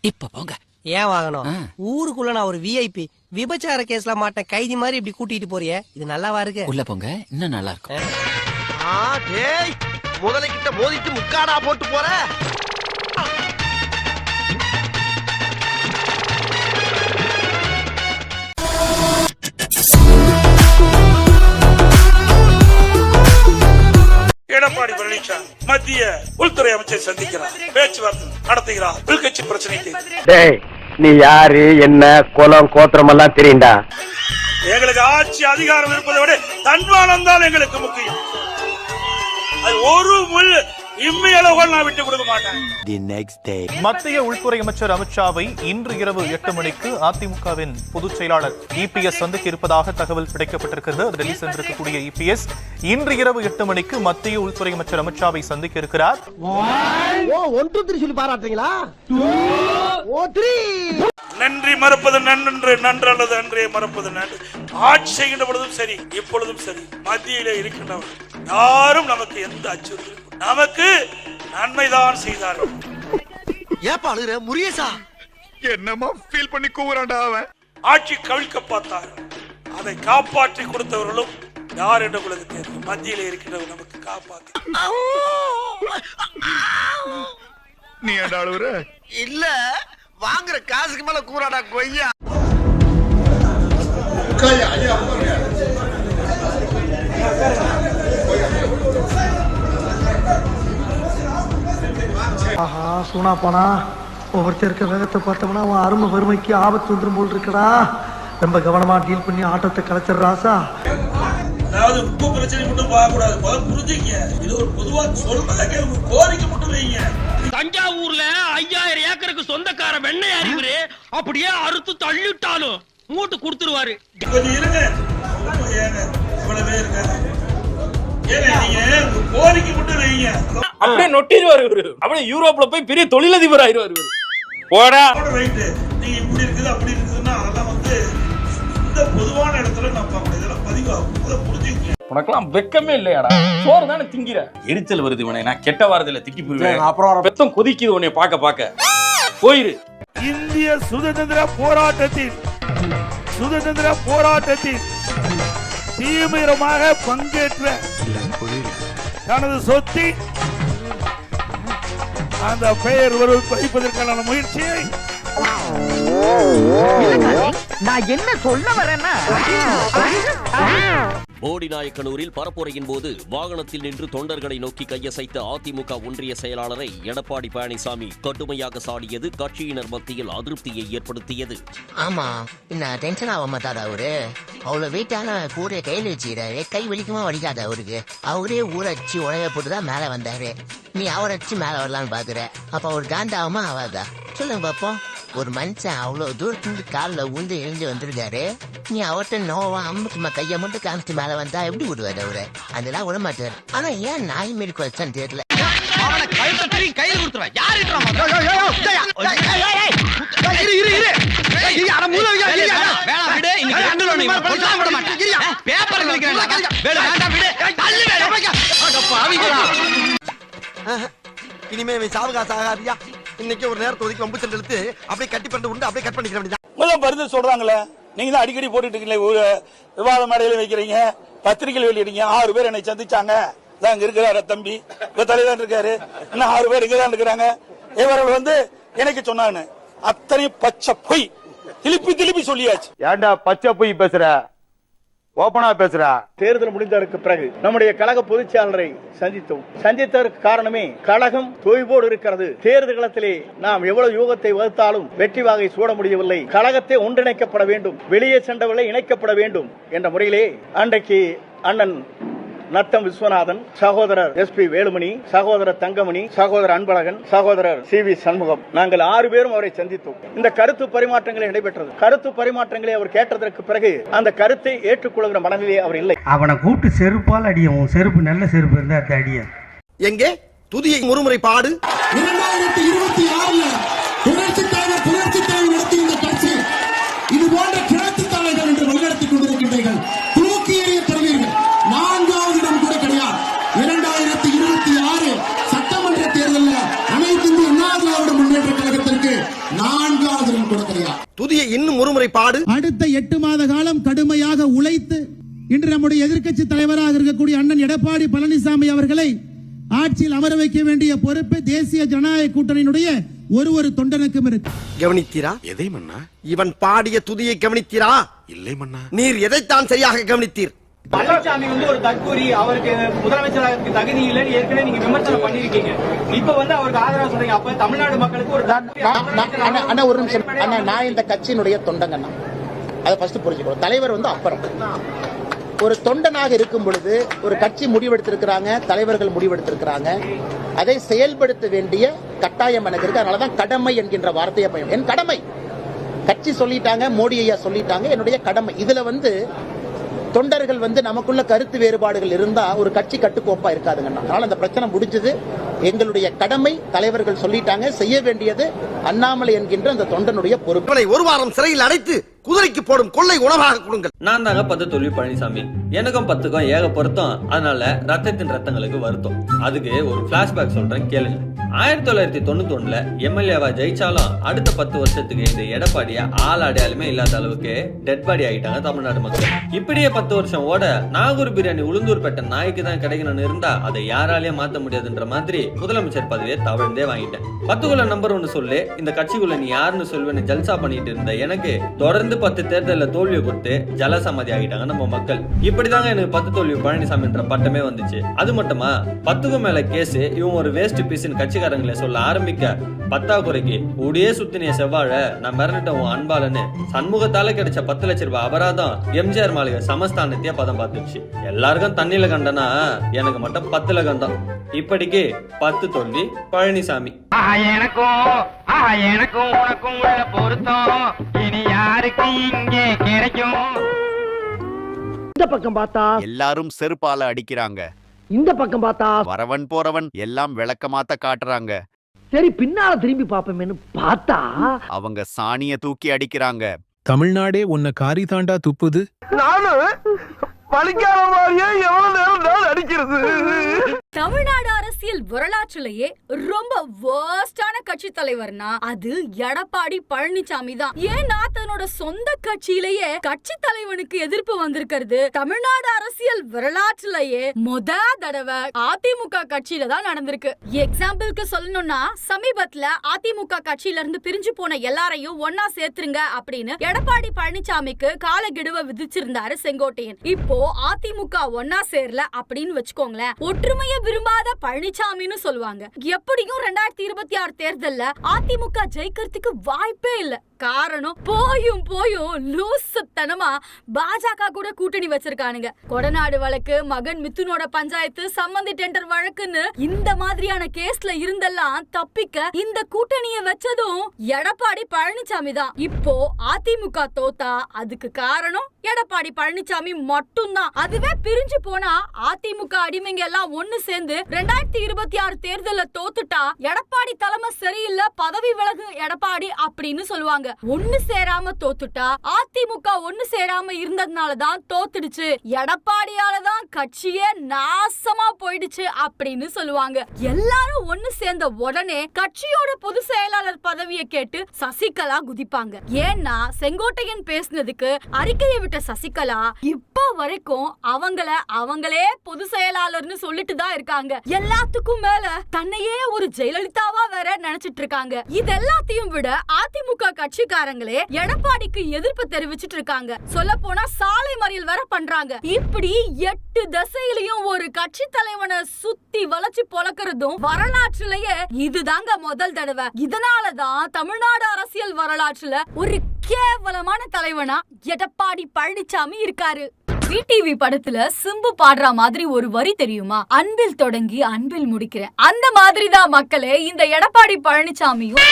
இப்ப போங்க. ஏன் வாங்கணும். ஊருக்குள்ள நான் ஒரு விஐபி விபச்சார கேஸ்ல மாட்டேன். கைதி மாதிரி இப்படி கூட்டிட்டு போறியே. இது நல்லாவா இருக்கு? உள்ள போங்க. இன்னும் நல்லா இருக்கும். ஆ டேய் முதலைக்கிட்ட மோதிட்டு முக்காடா போட்டு போற. மத்திய உள்துறை அமைச்சர் சந்திக்கிறார். பேச்சுவார்த்தை நடத்துகிறார். உள்கட்சி பிரச்சனை தீர்வு. டேய் நீ யாரு என்ன குலம் கோத்திரம் எல்லாம் தெரியுண்டா எங்களுக்கு ஆட்சி அதிகாரம் இருப்பதை விட தன்மானம் தான் எங்களுக்கு முக்கியம். அது ஒரு முள் இம்மி அளவுகள் நான் விட்டு கொடுக்க மாட்டேன். மத்திய உள்துறை அமைச்சர் அமித்ஷாவை இன்று இரவு எட்டு மணிக்கு அதிமுகவின் பொதுச் செயலாளர் இபிஎஸ் சந்திக்க இருப்பதாக தகவல் கிடைக்கப்பட்டிருக்கிறது. டெல்லி சென்றிருக்கக்கூடிய இபிஎஸ் இன்று இரவு எட்டு மணிக்கு மத்திய உள்துறை அமைச்சர் அமித்ஷாவை சந்திக்க இருக்கிறார். ஓ ஒன் டூ த்ரீ சொல்லி பாராட்டுறீங்களா? நன்றி மறப்பது நன்றன்று நன்றல்லது அன்றே மறப்பது நன்று. ஆட்சி செய்கின்ற பொழுதும் சரி இப்பொழுதும் சரி மத்தியிலே இருக்கின்றவர் யாரும் நமக்கு எந்த அச்சுறுத்தலும் நமக்கு நன்மைதான் செய்தார்கள். ஏப்பா அழுகுற? முருகேசா. என்னமா ஃபீல் பண்ணி கூவுறான்டா அவன். ஆட்சி கவிழ்க்க பார்த்தார்கள் அதை காப்பாற்றி கொடுத்தவர்களும் யார் என்று உங்களுக்கு தெரியும். மத்தியிலே இருக்கின்றவர் நமக்கு காப்பாற்றி நீ ஏன்டா அழுவுற இல்ல வாங்குற காசுக்கு மேல கூறாடா கொய்யா. ஆஹா சூனா போனா ஒவ்வொருத்தர் இருக்க வேகத்தை பார்த்தோம்னா அவன் அருமை வறுமைக்கு ஆபத்து வந்துடும் போல் இருக்கடா. ரொம்ப கவனமா டீல் பண்ணி ஆட்டத்தை கலைச்சிடுறாசா அதாவது உப்பு பிரச்சனை மட்டும் பார்க்கக்கூடாது. முதல்ல புரிஞ்சுக்க இது ஒரு பொதுவா சொல்றதை கேளுங்க கோரிக்கை மட்டும் வைங்க. தஞ்சாவூர்ல ஐயாயிரம் ஏக்கருக்கு சொந்தக்கார வெண்ணெய் அறிவுரு அப்படியே அறுத்து தள்ளிட்டாலும் மூட்டு கொடுத்துருவாரு. கொஞ்சம் இருங்க. ரொம்ப ஏங்க. இவ்வளவே இருக்காது. ஏங்க நீங்க கோரிக்கை மட்டும் வைங்க. அப்படியே நொட்டிடுவாரு இவரு. அப்படியே யூரோப்ல போய் பெரிய தொழிலதிபர் ஆயிருவாரு இவரு. போடா. நீங்க இப்படி இருக்குது அப்படி இருக்குதுன்னா அதெல்லாம் வந்து இந்த பொதுவான இடத்துல நம்ம அப்படி இதெல்லாம் பதிவாகும். அதை புரிஞ்சுக்கங்க. உனக்கெல்லாம் வெக்கமே இல்லையாடா. சோறு தானே திங்கிற. எரிச்சல் வருது உனே நான் கெட்ட வாரத்துல திட்டி போயிருவேன் அப்புறம் பெத்தம் கொதிக்குது உன்னை பார்க்க பார்க்க. போயிரு. இந்திய சுதந்திர போராட்டத்தில் சுதந்திர போராட்டத்தில் தீவிரமாக பங்கேற்ற தனது சொத்தி அந்த பெயர் ஒரு பதிப்பதற்கான முயற்சியை. நான் என்ன சொல்ல வரேன்னா? போடிநாயக்கனூரில் பரப்புரையின் போது வாகனத்தில் நின்று தொண்டர்களை நோக்கி கையசைத்த அதிமுக ஒன்றிய செயலாளரை எடப்பாடி பழனிசாமி கடுமையாக சாடியது கட்சியினர் மத்தியில் அதிருப்தியை ஏற்படுத்தியது. ஆமா என்ன டென்ஷன் ஆக மாட்டாரா அவரு? அவ்வளவு வெயிட்டான கூரைய கையில் வச்சுக்கிறாரு கை வலிக்குமா வலிக்காத அவருக்கு? அவரே ஊரடிச்சு உழைய போட்டுதான் மேல வந்தாரு. நீ அவரை அடிச்சு மேல வரலான்னு பாக்குற அப்ப அவர் காண்டாகுமா ஆகாதா சொல்லுங்க பாப்போம் ஒரு மனுஷன் அவ்வளவு தூரத்துல காலில் உந்து எழுந்து வந்திருக்காரு நீ அவர்கிட்ட நோவா அம்முக்குமா கையை மட்டும் காமிச்சு மேல வந்தா எப்படி விடுவாரு அவரு அதெல்லாம் விட மாட்டாரு ஆனா ஏன் நாய் மாரி குறைச்சான்னு தெரியல பேப்பர் இனிமே இவன் சாவகாசம் ஆகாதியா? இன்னைக்கு ஒரு நேரத்தை ஒதுக்கி வம்பு சென்று இழுத்து அப்படியே கட்டி பண்ணிட்டு உண்டு அப்படியே கட் பண்ணிக்கிற வேண்டியதான் முதல் பரிந்து சொல்றாங்களே நீங்க தான் அடிக்கடி போட்டுட்டு இருக்கீங்களே ஒரு விவாத மேடையில வைக்கிறீங்க பத்திரிகையில் வெளியிடுங்க ஆறு பேர் என்னை சந்திச்சாங்க. இதான் இங்க இருக்கிறாரு தம்பி. இப்ப தலைவர் இருக்காரு. இன்னும் ஆறு பேர் இங்க தான் இருக்கிறாங்க. இவர்கள் வந்து எனக்கு சொன்னாங்க அத்தனை பச்சை பொய். திருப்பி திருப்பி சொல்லியாச்சு. ஏன்டா பச்சை போய் பேசுற? ஓபனா பேசுறா. தேர்தல் முடிந்ததற்கு பிறகு நம்முடைய கழக பொதுச்சியாளரை சந்தித்தோம். சந்தித்ததற்கு காரணமே கழகம் தொய்வோடு இருக்கிறது. தேர்தல் களத்திலே நாம் எவ்வளவு யூகத்தை வகுத்தாலும் வெற்றி வாகை சூட முடியவில்லை. கழகத்தை ஒன்றிணைக்கப்பட வேண்டும். வெளியே சென்றவர்களை இணைக்கப்பட வேண்டும் என்ற முறையிலே அன்றைக்கு அண்ணன் நத்தம் விஸ்வநாதன் சகோதரர் எஸ் பி வேலுமணி சகோதரர் தங்கமணி சகோதரர் அன்பழகன் சகோதரர் சி வி சண்முகம். நாங்கள் ஆறு பேரும் அவரை சந்தித்தோம். இந்த கருத்து பரிமாற்றங்களை நடைபெற்றது. கருத்து பரிமாற்றங்களை அவர் கேட்டதற்கு பிறகு அந்த கருத்தை ஏற்றுக்கொள்கிற மனநிலையே அவர் இல்லை. அவனை கூப்பிட்டு செருப்பால் அடியும் செருப்பு நல்ல செருப்பு இருந்தா அடிய எங்கே? துதியை ஒருமுறை பாடு. இரண்டாயிரத்தி இருபத்தி முறை பாடு. அடுத்த எட்டு மாத காலம் கடுமையாக உழைத்து இன்று நம்முடைய எதிர்க்கட்சி தலைவராக இருக்கக்கூடிய அண்ணன் எடப்பாடி பழனிசாமி அவர்களை ஆட்சியில் அமர வைக்க வேண்டிய பொறுப்பு தேசிய ஜனநாயக கூட்டணியினுடைய ஒரு ஒரு தொண்டனுக்கும் இருக்கு. கவனித்தீரா? எதை மன்னா? இவன் பாடிய துதியை கவனித்தீரா? இல்லை மன்னா. நீர் எதைத்தான் சரியாக கவனித்தீர்? பழனிசாமி வந்து ஒரு தற்கூரி அவருக்கு முதலமைச்சராக தகுதி இல்லைன்னு ஏற்கனவே நீங்க விமர்சனம் பண்ணிருக்கீங்க இப்ப வந்து அவருக்கு ஆதரவு சொல்றீங்க. அப்ப தமிழ்நாடு மக்களுக்கு ஒரு அண்ணா ஒரு நிமிஷம். அண்ணா நான் இந்த கட்சியினுடைய தொண்டங்கண்ணா. அதை ஃபர்ஸ்ட் புரிஞ்சுக்கணும். தலைவர் வந்து அப்புறம். ஒரு தொண்டனாக இருக்கும் பொழுது ஒரு கட்சி முடிவெடுத்திருக்கிறாங்க தலைவர்கள் முடிவெடுத்திருக்கிறாங்க. அதை செயல்படுத்த வேண்டிய கட்டாயம் எனக்கு இருக்கு. அதனாலதான் கடமை என்கின்ற வார்த்தையை பயன் என் கடமை. கட்சி சொல்லிட்டாங்க மோடி ஐயா சொல்லிட்டாங்க என்னுடைய கடமை. இதுல வந்து தொண்டர்கள் வந்து நமக்குள்ள கருத்து வேறுபாடுகள் இருந்தா ஒரு கட்சி கட்டுக்கோப்பா இருக்காதுங்கண்ணா. அதனால அந்த பிரச்சனை முடிஞ்சது. எங்களுடைய கடமை தலைவர்கள் சொல்லிட்டாங்க. செய்ய வேண்டியது அண்ணாமலை என்கின்ற அந்த தொண்டனுடைய பொறுப்பு. ஒரு வாரம் சிறையில் அடைத்து குதிரைக்கு போடும் கொள்ளை உணவாக கொடுங்கள். நான் தாங்க பத்து தோல்வி பழனிசாமி. எனக்கும் பத்துக்கும் ஏக பொருத்தம். அதனால ரத்தத்தின் ரத்தங்களுக்கு வருத்தம். அதுக்கு ஒரு பிளாஷ்பேக் சொல்றேன் கேளுங்க. ஆயிரத்தி தொள்ளாயிரத்தி தொண்ணூத்தி ஒண்ணுல எம்எல்ஏவா ஜெயிச்சாலும் அடுத்த பத்து வருஷத்துக்கு இந்த எடப்பாடிய ஆள் அடையாளமே இல்லாத அளவுக்கு டெட் பாடி ஆகிட்டாங்க தமிழ்நாடு மக்கள். இப்படியே பத்து வருஷம் ஓட நாகூர் பிரியாணி உளுந்தூர்பேட்டை நாய்க்கு தான் கிடைக்கணும்னு இருந்தா அதை யாராலையும் மாத்த முடியாதுன்ற மாதிரி முதலமைச்சர் பதவியை தவழ்ந்தே வாங்கிட்டேன். பத்துக்குள்ள நம்பர் ஒன்னு சொல்லு இந்த கட்சிக்குள்ள நீ யாருன்னு சொல்லுவேன்னு ஜல்சா பண்ணிட்டு இருந்த எனக்கு தொடர்ந்து பத்து தேர்தலில் தோல்வியை கொடுத்து ஜலசமாதி ஆகிட்டாங்க நம்ம மக்கள். இப்படிதாங்க எனக்கு பத்து தோல்வி பழனிசாமின்ற பட்டமே வந்துச்சு. அது மட்டுமா? பத்துக்கும் மேல கேஸ் இவன் ஒரு வேஸ்ட் பீஸ்னு கட்சிக்காரங்களை சொல்ல ஆரம்பிக்க. பத்தாக்குறைக்கு ஊடியே சுத்தினிய செவ்வாழ நான் மிரண்டுட்டேன் உன் அன்பாலன்னு சண்முகத்தால கிடைச்ச பத்து லட்ச ரூபாய் அபராதம் எம்ஜிஆர் மாளிகை சமஸ்தானத்தையே பதம் பார்த்துச்சு. எல்லாருக்கும் தண்ணியில கண்டனா எனக்கு மட்டும் பத்துல கண்டம் இப்படிக்கு பத்து தோல்வி பழனிசாமி. எனக்கும் எனக்கும் உனக்கும் உள்ள பொருத்தம். இனி யாருக்கு இங்கே கிடைக்கும்? இந்த பக்கம் பார்த்தா எல்லாரும் செருப்பால அடிக்கிறாங்க. இந்த பக்கம் பார்த்தா வரவன் போறவன் எல்லாம் விளக்கமாத்த காட்டுறாங்க. சரி பின்னால திரும்பி பாப்போமேனு பார்த்தா அவங்க சாணிய தூக்கி அடிக்கிறாங்க. தமிழ்நாடே உன்னை காரி தாண்டா துப்புது. நானும் பழிக்காத மாதிரியே எவ்வளவு நேரம் நான் அடிக்கிறது? தமிழ்நாடு அரசியல் வரலாற்றிலேயே ரொம்ப வேர்ஸ்டான கட்சி தலைவர்னா அது எடப்பாடி பழனிசாமி தான். ஏன்னா தன்னோட சொந்த கட்சியிலேயே கட்சி தலைவனுக்கு எதிர்ப்பு வந்திருக்கிறது? தமிழ்நாடு அரசியல் வரலாற்றிலேயே முத தடவை அதிமுக கட்சியில தான் நடந்திருக்கு. எக்ஸாம்பிளுக்கு சொல்லணும்னா சமீபத்துல அதிமுக கட்சியில இருந்து பிரிஞ்சு போன எல்லாரையும் ஒன்னா சேர்த்துருங்க அப்படின்னு எடப்பாடி பழனிசாமிக்கு காலக்கெடுவை விதிச்சிருந்தாரு செங்கோட்டையன். இப்போ அதிமுக ஒன்னா சேரல அப்படின்னு வச்சுக்கோங்களேன். ஒற்றுமையை விரும்பாத பழனிசாமின்னு சொல்லுவாங்க. எப்படியும் ரெண்டாயிரத்தி இருபத்தி ஆறு தேர்தல்ல அதிமுக ஜெயிக்கிறதுக்கு வாய்ப்பே இல்ல. காரணம் போயும் போயும் லூசுத்தனமா பாஜக கூட கூட்டணி வச்சிருக்கானுங்க. கொடநாடு வழக்கு மகன் மித்துனோட பஞ்சாயத்து சம்மந்தி டெண்டர் வழக்குன்னு இந்த மாதிரியான கேஸ்ல இருந்தெல்லாம் தப்பிக்க இந்த கூட்டணிய வச்சதும் எடப்பாடி பழனிசாமி தான். இப்போ அதிமுக தோத்தா அதுக்கு காரணம் எடப்பாடி பழனிசாமி மட்டும் மட்டும்தான். அதுவே பிரிஞ்சு போனா அதிமுக அடிமைங்க எல்லாம் ஒண்ணு சேர்ந்து ரெண்டாயிரத்தி இருபத்தி ஆறு தேர்தல தோத்துட்டா எடப்பாடி தலைமை சரியில்லை பதவி விலகு எடப்பாடி அப்படின்னு சொல்லுவாங்க. ஒண்ணு சேராம தோத்துட்டா அதிமுக ஒண்ணு சேராம இருந்ததுனாலதான் தோத்துடுச்சு. எடப்பாடியால தான் கட்சியே நாசமா போயிடுச்சு அப்படின்னு சொல்லுவாங்க. எல்லாரும் ஒண்ணு சேர்ந்த உடனே கட்சியோட பொது செயலாளர் பதவியை கேட்டு சசிகலா குதிப்பாங்க. ஏன்னா செங்கோட்டையன் பேசினதுக்கு அறிக்கையை விட்ட சசிகலா இப்போ வரைக்கும் அவங்கள அவங்களே பொது செயலாளர்னு சொல்லிட்டு தான் இருக்காங்க. எல்லாத்துக்கும் மேல தன்னையே ஒரு ஜெயலலிதாவா வேற நினைச்சிட்டு இருக்காங்க. இது எல்லாத்தையும் விட அதிமுக கட்சிக்காரங்களே எடப்பாடிக்கு எதிர்ப்பு தெரிவிச்சிட்டு இருக்காங்க. சொல்ல போனா சாலை மறியல் வேற பண்றாங்க. இப்படி எட்டு திசையிலையும் ஒரு கட்சி தலைவனை சுத்தி வளைச்சு பொழக்கிறதும் வரலாற்றுலயே இதுதாங்க முதல் தடவை. இதனாலதான் தமிழ்நாடு அரசியல் வரலாற்றுல ஒரு கேவலமான தலைவனா எடப்பாடி பழனிசாமி இருக்காரு. டிவி படத்துல சிம்பு பாடுற மாதிரி ஒரு வரி தெரியுமா? அன்பில் தொடங்கி அன்பில் முடிக்கிறேன். அந்த மாதிரி தான் மக்களே இந்த எடப்பாடி பழனிசாமியும்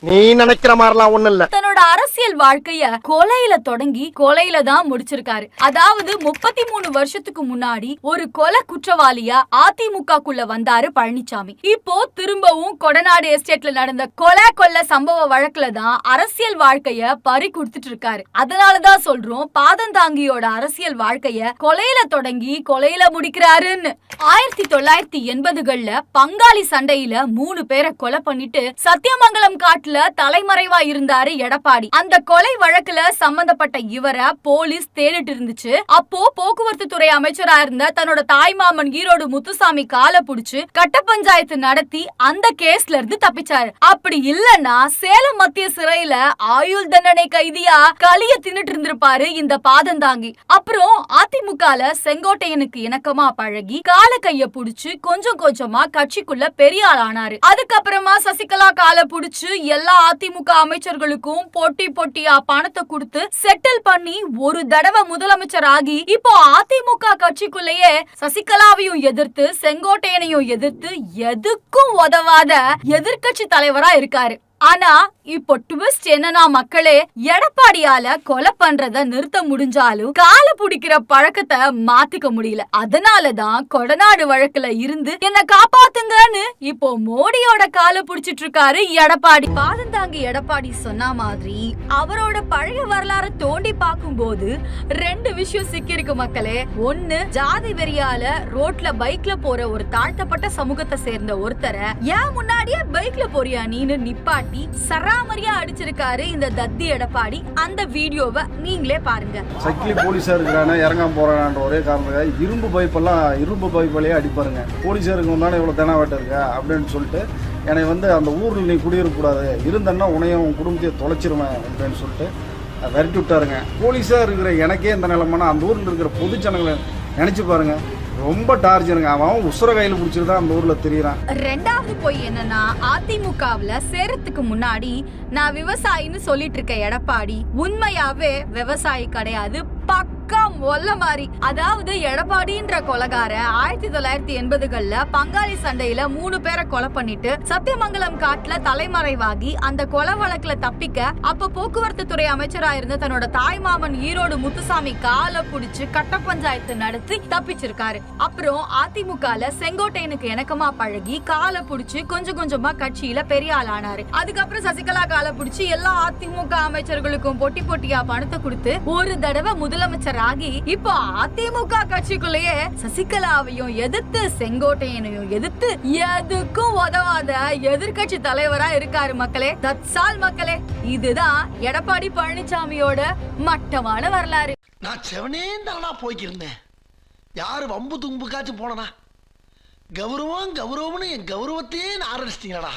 நீ நினைக்கிற மாதிரிலாம் ஒண்ணு இல்ல. தன்னோட அரசியல் வாழ்க்கைய கொலையில தொடங்கி கொலையில தான் முடிச்சிருக்காரு. அதாவது முப்பத்தி மூணு வருஷத்துக்கு முன்னாடி ஒரு கொலை குற்றவாளியா அதிமுகக்குள்ள வந்தாரு பழனிசாமி இப்போ திரும்பவும் கொடநாடு எஸ்டேட்ல நடந்த கொலை கொள்ள சம்பவ வழக்குல தான் அரசியல் வாழ்க்கைய பறி கொடுத்துட்டு இருக்காரு. அதனாலதான் சொல்றோம் பாதந்தாங்கியோட அரசியல் வாழ்க்கைய கொலையில தொடங்கி கொலையில முடிக்கிறாருன்னு. ஆயிரத்தி தொள்ளாயிரத்தி எண்பதுகள்ல பங்காளி சண்டையில மூணு பேரை கொலை பண்ணிட்டு சத்தியமங்கலம் காட்டுல தலைமறைவா இருந்தாரு எடப்பாடி. அந்த கொலை வழக்குல சம்பந்தப்பட்ட இவரை போலீஸ் தேடிட்டு இருந்துச்சு. அப்போ போக்குவரத்து துறை அமைச்சரா இருந்த தன்னோட தாய்மாமன் ஈரோடு முத்துசாமி கால புடிச்சு கட்ட பஞ்சாயத்து நடத்தி அந்த கேஸ்ல இருந்து தப்பிச்சாரு. அப்படி இல்லன்னா சேலம் மத்திய சிறையில ஆயுள் தண்டனை கைதியா களிய தின்னுட்டு இருந்திருப்பாரு இந்த பாதந்தாங்கி அப்புறம் அதிமுகல செங்கோட்டையனுக்கு இணக்கமா பழகி கால கைய புடிச்சு கொஞ்சம் கொஞ்சமா கட்சிக்குள்ள பெரிய ஆள் ஆனாரு. அதுக்கப்புறமா சசிகலா கால புடிச்சு எல்லா அதிமுக அமைச்சர்களுக்கும் பொட்டி பொட்டியா பணத்தை கொடுத்து செட்டில் பண்ணி ஒரு தடவை முதலமைச்சர் ஆகி இப்போ அதிமுக கட்சிக்குள்ளேயே சசிகலாவையும் எதிர்த்து செங்கோட்டையனையும் எதிர்த்து எதுக்கும் உதவாத எதிர்க்கட்சி தலைவரா இருக்காரு. ஆனா இப்போ ட்விஸ்ட் என்னன்னா மக்களே எடப்பாடியால கொலை பண்றத நிறுத்த முடிஞ்சாலும் கால புடிக்கிற பழக்கத்தை மாத்திக்க முடியல. அதனாலதான் கொடநாடு வழக்குல இருந்து என்ன காப்பாத்துங்கன்னு இப்போ மோடியோட கால புடிச்சிட்டு இருக்காரு எடப்பாடி. பாதந்தாங்கி எடப்பாடி சொன்ன மாதிரி அவரோட பழைய வரலாறு தோண்டி பார்க்கும்போது ரெண்டு விஷயம் சிக்கிருக்கு மக்களே. ஒண்ணு ஜாதி வெறியால ரோட்ல பைக்ல போற ஒரு தாழ்த்தப்பட்ட சமூகத்தை சேர்ந்த ஒருத்தரை ஏன் முன்னாடியே பைக்ல போறியா நீன்னு நிப்பாட்டி சராமரியா அடிச்சிருக்காரு இந்த தத்தி எடப்பாடி. அந்த வீடியோவை நீங்களே பாருங்க. சக்கிலி போலீஸா இருக்கிறானே இறங்காம போறான்ற ஒரே காரணத்துக்காக இரும்பு பைப்பெல்லாம் இரும்பு பைப்பிலேயே அடிப்பாருங்க. போலீஸாருக்கு வந்தானே இவ்வளோ தெனாவட்ட இருக்க அப்படின்னு சொல்லிட்டு என்னை வந்து அந்த ஊரில் நீ குடியிருக்கக்கூடாது இருந்தன்னா உனையும் உன் குடும்பத்தையும் தொலைச்சிருவேன் அப்படின்னு சொல்லிட்டு விரட்டி விட்டாருங்க. போலீஸாக இருக்கிற எனக்கே இந்த நிலைமைனா அந்த ஊரில் இருக்கிற பொது ஜனங்களை நினச்சி பாருங்க. ரொம்ப டார்ச்சருங்க அவன் உசுர கையில பிடிச்சிட்டு தான் அந்த ஊரில் தெரியறான். ரெண்டாவது போய் என்னன்னா அதிமுகவுல சேரத்துக்கு முன்னாடி நான் விவசாயின்னு சொல்லிட்டு இருக்க எடப்பாடி உண்மையாவே விவசாயி கிடையாது பக்கம் ஒல்ல மாதிரி அதாவது எடப்பாடின்ற கொலகார ஆயிரத்தி தொள்ளாயிரத்தி எண்பதுகள்ல பங்காளி சண்டையில மூணு பேரை கொலை பண்ணிட்டு சத்தியமங்கலம் காட்டுல தலைமறைவாகி அந்த கொலை வழக்குல தப்பிக்க அப்ப போக்குவரத்து துறை அமைச்சரா இருந்த தன்னோட தாய்மாமன் ஈரோடு முத்துசாமி காலை புடிச்சு கட்ட பஞ்சாயத்து நடத்தி தப்பிச்சிருக்காரு. அப்புறம் அதிமுகல செங்கோட்டையனுக்கு இணக்கமா பழகி காலை புடிச்சு கொஞ்சம் கொஞ்சமா கட்சியில பெரிய ஆள் ஆனாரு அதுக்கப்புறம் சசிகலா காலை புடிச்சு எல்லா அதிமுக அமைச்சர்களுக்கும் பொட்டி பொட்டியா பணத்தை கொடுத்து ஒரு தடவை முதலமைச்சர் ஆகி இப்போ அதிமுக கட்சிக்குள்ளேயே சசிகலாவையும் எதிர்த்து செங்கோட்டையனையும் எதிர்த்து எதுக்கும் உதவாத எதிர்க்கட்சி தலைவரா இருக்காரு மக்களே. தத்சால் மக்களே இதுதான் எடப்பாடி பழனிசாமியோட மட்டமான வரலாறு. நான் செவனே தானா போய்க்கிருந்தேன். யாரு வம்பு தும்புக்காச்சும் போனனா? கௌரவம் கௌரவம்னு என் கௌரவத்தையே நான் ஆரம்பிச்சிட்டீங்களா